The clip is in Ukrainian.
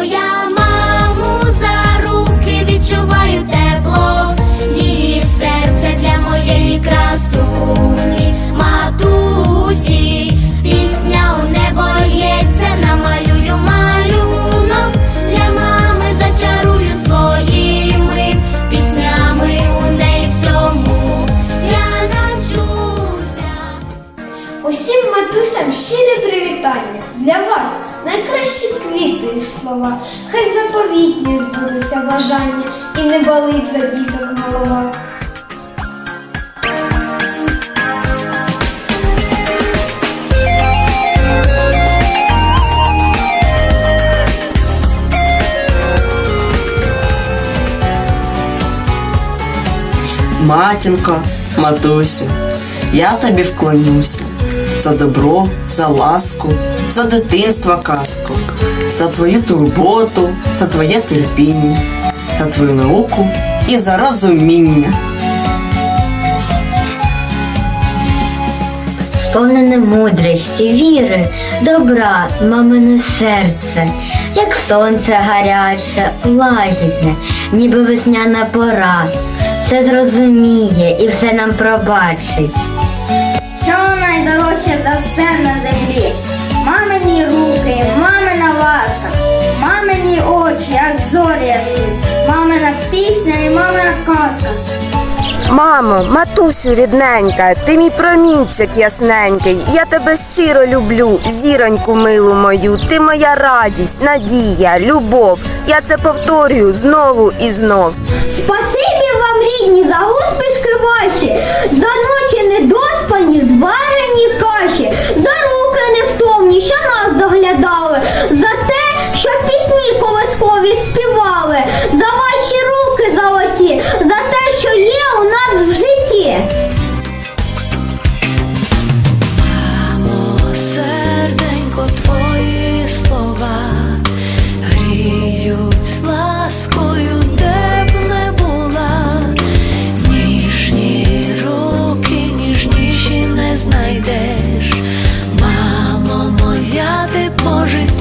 моя маму за руки відчуваю тепло, її серце для моєї красуні, матусі, пісня у небо лється, намалюю малюнок, для мами зачарую своїми піснями у неї всьому я навчуся. Усім матусям щире привітання. Квіти слова. Хай заповітні збудуться бажання і не болить за діток голова. Матінко, матусю, я тобі вклонюся за добро, за ласку, за дитинство казку, за твою турботу, за твоє терпіння, за твою науку і за розуміння. сповнене мудрості, віри, добра, мамине серце, як сонце гаряче, лагідне, ніби весняна пора, все зрозуміє і все нам пробачить. Що найдорожче за все на землі? Мамині руки, мамина ласка, мамині очі, як зорі ясні, мамина пісня і мамина казка. Мамо, матусю рідненька, ти мій промінчик ясненький. Я тебе щиро люблю, зіроньку милу мою. Ти моя радість, надія, любов. Я це повторюю знову і знов. Спасибі вам, рідні, за успішки ваші, за ночі недоспані, зварені каші, за руки невтомні, що нас доглядали, за те, що пісні колискові співали, за ваші руки золоті, за те, що є у нас в житті. Мамо, серденько, твої слова гріють ласкою, життю